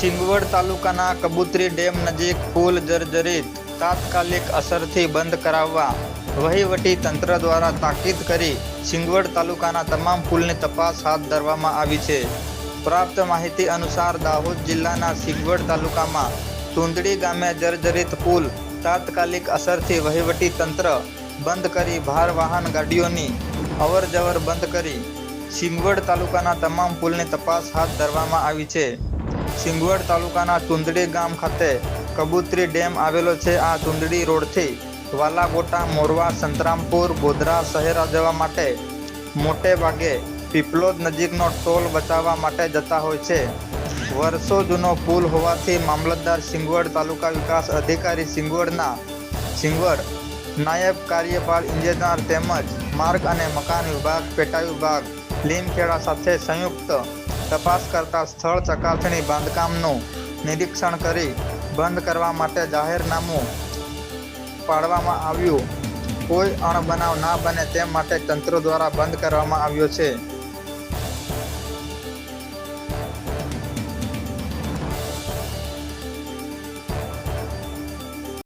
સિંગવડ તાલુકાના કબૂતરી ડેમ નજીક પુલ જર્જરિત તાત્કાલિક અસરથી બંધ કરાવવા વહીવટી તંત્ર દ્વારા તાકીદ કરી સિંગવડ તાલુકાના તમામ પુલની તપાસ હાથ ધરવામાં આવી છે. પ્રાપ્ત માહિતી અનુસાર દાહોદ જિલ્લાના સિંગવડ તાલુકામાં તુંદડી ગામે જર્જરિત પુલ તાત્કાલિક અસરથી વહીવટી તંત્ર બંધ કરી ભાર વાહન ગાડીઓની અવર જવર બંધ કરી સિંગવડ તાલુકાના તમામ પુલની તપાસ હાથ ધરવામાં આવી છે. સિંગવડ તાલુકાના તુંદડી ગામ ખાતે કબૂતરી ડેમ આવેલો છે. આ તુંદડી રોડથી વાલાગોટા, મોરવા, સંતરામપુર, ગોધરા શહેરા જવા માટે મોટે ભાગે પીપલોદ નજીકનો ટોલ બચાવવા માટે જતા હોય છે. વર્ષો જૂનો પુલ હોવાથી મામલતદાર સિંગવડ તાલુકા વિકાસ અધિકારી સિંગવડના સિંગવડ નાયબ કાર્યપાલ ઇજનેર તેમજ માર્ગ અને મકાન વિભાગ પેટા વિભાગ લીમખેડા સાથે સંયુક્ત તપાસ કરતા સ્થળ ચકાસણી બાંધકામનું નિરીક્ષણ કરી બંધ કરવા માટે જાહેરનામું પાડવામાં આવ્યું. કોઈ અણબનાવ ના બને તે માટે તંત્ર દ્વારા બંધ કરવામાં આવ્યો છે.